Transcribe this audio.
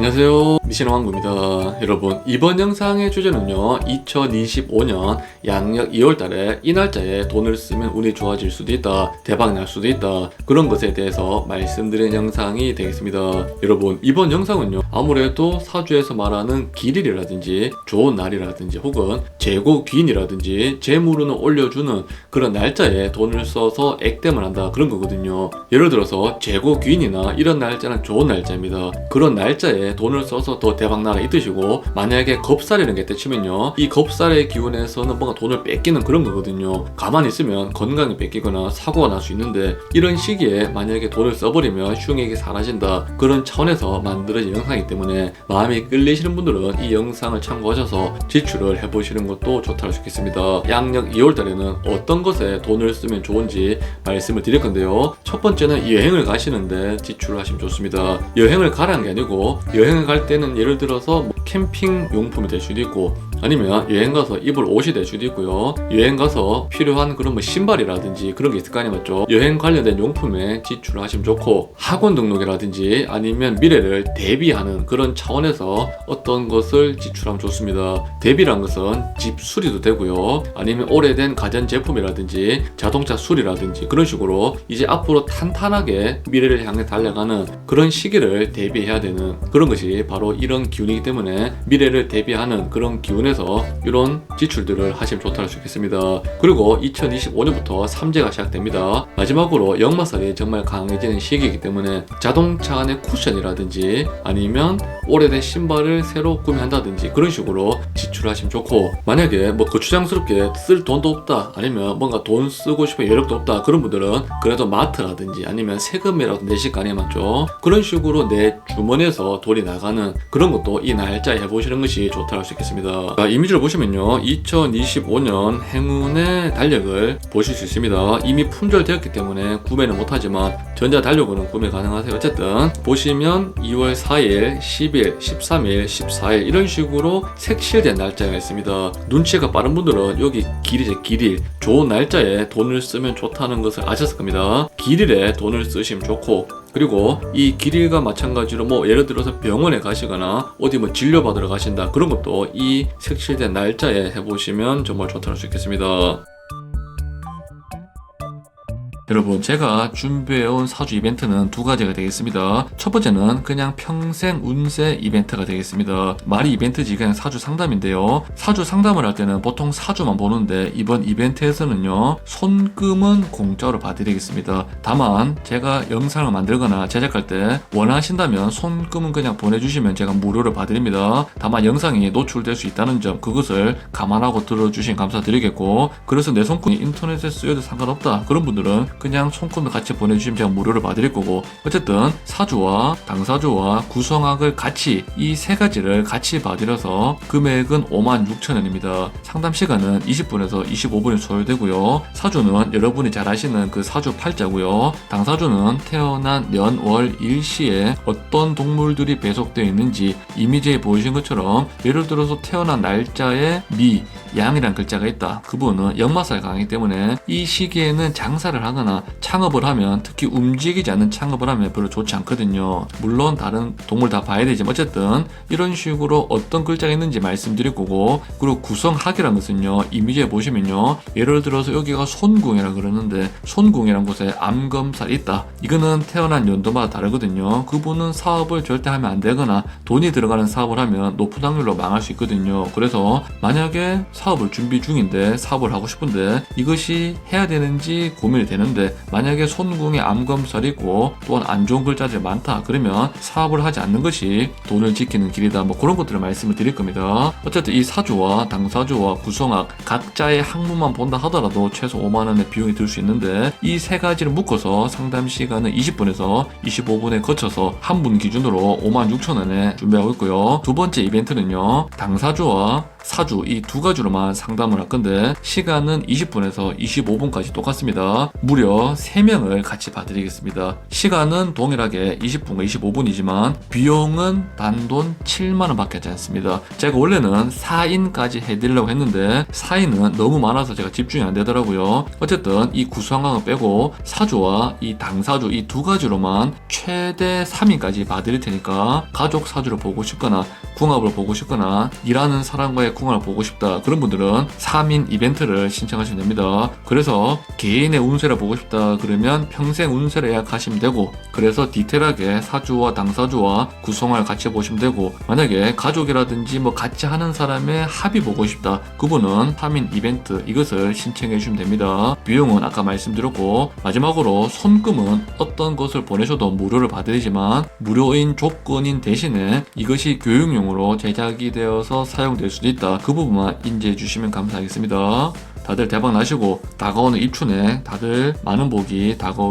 안녕하세요. 미신왕구입니다. 여러분 이번 영상의 주제는요 2025년 양력 2월달에 이 날짜에 돈을 쓰면 운이 좋아질 수도 있다 대박 날 수도 있다 그런 것에 대해서 말씀드리는 영상이 되겠습니다. 여러분 이번 영상은요 아무래도 사주에서 말하는 길일이라든지 좋은 날이라든지 혹은 재고 귀인이라든지 재물운을 올려주는 그런 날짜에 돈을 써서 액땜을 한다 그런 거거든요. 예를 들어서 재고 귀인이나 이런 날짜는 좋은 날짜입니다. 그런 날짜에 돈을 써서 더 대박나라 이 뜻이고 만약에 겁살이라는 게 때치면요 이 겁살의 기운에서는 뭔가 돈을 뺏기는 그런 거거든요. 가만히 있으면 건강이 뺏기거나 사고가 날 수 있는데 이런 시기에 만약에 돈을 써버리면 흉액이 사라진다 그런 차원에서 만들어진 영상이기 때문에 마음이 끌리시는 분들은 이 영상을 참고하셔서 지출을 해보시는 것도 좋다 할수 있겠습니다. 양력 2월달에는 어떤 것에 돈을 쓰면 좋은지 말씀을 드릴 건데요. 첫 번째는 여행을 가시는데 지출을 하시면 좋습니다. 여행을 가라는 게 아니고 여행을 갈 때는 예를 들어서 뭐 캠핑 용품이 될 수도 있고 아니면 여행 가서 입을 옷이 될 수도 있고요. 여행 가서 필요한 그런 뭐 신발이라든지 그런 게 있을 거 아니에요, 맞죠? 여행 관련된 용품에 지출을 하시면 좋고 학원 등록이라든지 아니면 미래를 대비하는 그런 차원에서 어떤 것을 지출하면 좋습니다. 대비란 것은 집 수리도 되고요. 아니면 오래된 가전 제품이라든지 자동차 수리라든지 그런 식으로 이제 앞으로 탄탄하게 미래를 향해 달려가는 그런 시기를 대비해야 되는 그런 것이 바로 이런 기운이기 때문에 미래를 대비하는 그런 기운에 통해서 이런 지출들을 하시면 좋다 할수 있겠습니다. 그리고 2025년부터 삼재가 시작됩니다. 마지막으로 역마살이 정말 강해지는 시기이기 때문에 자동차 안의 쿠션이라든지 아니면 오래된 신발을 새로 구매한다든지 그런 식으로 지출하시면 좋고 만약에 뭐 거추장스럽게 쓸 돈도 없다 아니면 뭔가 돈 쓰고 싶은 여력도 없다 그런 분들은 그래도 마트라든지 아니면 세금이라도 내실 거 아니에요 맞죠? 그런 식으로 내 주머니에서 돈이 나가는 그런 것도 이 날짜에 해보시는 것이 좋다 할수 있겠습니다. 자, 이미지를 보시면요 2025년 행운의 달력을 보실 수 있습니다. 이미 품절되었기 때문에 구매는 못하지만 전자 달력으로는 구매 가능하세요. 어쨌든 보시면 2월 4일, 10일, 13일, 14일 이런 식으로 색실된 날짜가 있습니다. 눈치가 빠른 분들은 여기 길이제 길일 좋은 날짜에 돈을 쓰면 좋다는 것을 아셨을 겁니다. 길일에 돈을 쓰시면 좋고 그리고 이 길일과 마찬가지로 뭐 예를 들어서 병원에 가시거나 어디 뭐 진료 받으러 가신다 그런 것도 이 색칠된 날짜에 해보시면 정말 좋다고 할수 있겠습니다. 여러분 제가 준비해온 사주 이벤트는 두 가지가 되겠습니다. 첫 번째는 그냥 평생 운세 이벤트가 되겠습니다. 말이 이벤트지 그냥 사주 상담인데요. 사주 상담을 할 때는 보통 사주만 보는데 이번 이벤트에서는요. 손금은 공짜로 봐드리겠습니다. 다만 제가 영상을 만들거나 제작할 때 원하신다면 손금은 그냥 보내주시면 제가 무료로 봐드립니다. 다만 영상이 노출될 수 있다는 점 그것을 감안하고 들어주신 감사드리겠고 그래서 내 손금이 인터넷에 쓰여도 상관없다 그런 분들은 그냥 손금을 같이 보내주시면 제가 무료로 봐드릴 거고 어쨌든 사주와 당사주와 구성학을 같이 이 세 가지를 같이 봐드려서 금액은 5만 6천 원입니다. 상담 시간은 20분에서 25분이 소요되고요. 사주는 여러분이 잘 아시는 그 사주 팔자고요. 당사주는 태어난 년, 월, 일시에 어떤 동물들이 배속되어 있는지 이미지에 보이신 것처럼 예를 들어서 태어난 날짜에 미, 양이란 글자가 있다. 그분은 역마살 강하기 때문에 이 시기에는 장사를 하거나 창업을 하면 특히 움직이지 않는 창업을 하면 별로 좋지 않거든요. 물론 다른 동물 다 봐야 되지만 어쨌든 이런 식으로 어떤 글자가 있는지 말씀드릴 거고 그리고 구성학이라는 것은요 이미지에 보시면요 예를 들어서 여기가 손궁이라 그러는데 손궁이라는 곳에 암검살이 있다. 이거는 태어난 연도마다 다르거든요. 그분은 사업을 절대 하면 안 되거나 돈이 들어가는 사업을 하면 높은 확률로 망할 수 있거든요. 그래서 만약에 사업을 준비 중인데 사업을 하고 싶은데 이것이 해야 되는지 고민이 되는 데 만약에 손궁에 암검살이 있고 또한 안 좋은 글자들이 많다 그러면 사업을 하지 않는 것이 돈을 지키는 길이다. 뭐 그런 것들을 말씀을 드릴 겁니다. 어쨌든 이 사주와 당사주와 구성학 각자의 학문만 본다 하더라도 최소 5만 원의 비용이 들 수 있는데 이 세 가지를 묶어서 상담 시간은 20분에서 25분에 거쳐서 한 분 기준으로 5만 6천 원에 준비하고 있고요. 두 번째 이벤트는요. 당사주와 사주 이 두 가지로만 상담을 할 건데 시간은 20분에서 25분까지 똑같습니다. 무려 3명을 같이 봐드리겠습니다. 시간은 동일하게 20분과 25분이지만 비용은 단돈 7만원 밖에 하지 않습니다. 제가 원래는 4인까지 해드리려고 했는데 4인은 너무 많아서 제가 집중이 안 되더라고요. 어쨌든 이 구수한강을 빼고 사주와 이 당사주 이 두 가지로만 최대 3인까지 봐드릴 테니까 가족 사주를 보고 싶거나 궁합을 보고 싶거나 일하는 사람과의 궁합을 보고 싶다 그런 분들은 3인 이벤트를 신청하시면 됩니다. 그래서 개인의 운세를 보고 싶다 그러면 평생 운세를 예약하시면 되고 그래서 디테일하게 사주와 당사주와 구성을 같이 보시면 되고 만약에 가족이라든지 뭐 같이 하는 사람의 합이 보고 싶다 그분은 3인 이벤트 이것을 신청해 주시면 됩니다. 비용은 아까 말씀드렸고 마지막으로 손금은 어떤 것을 보내셔도 무료를 받으리지만 무료인 조건인 대신에 이것이 교육용으로 제작이 되어서 사용될 수도 있다. 그 부분만 인지해 주시면 감사하겠습니다. 다들 대박 나시고 다가오는 입춘에 다들 많은 복이 다가오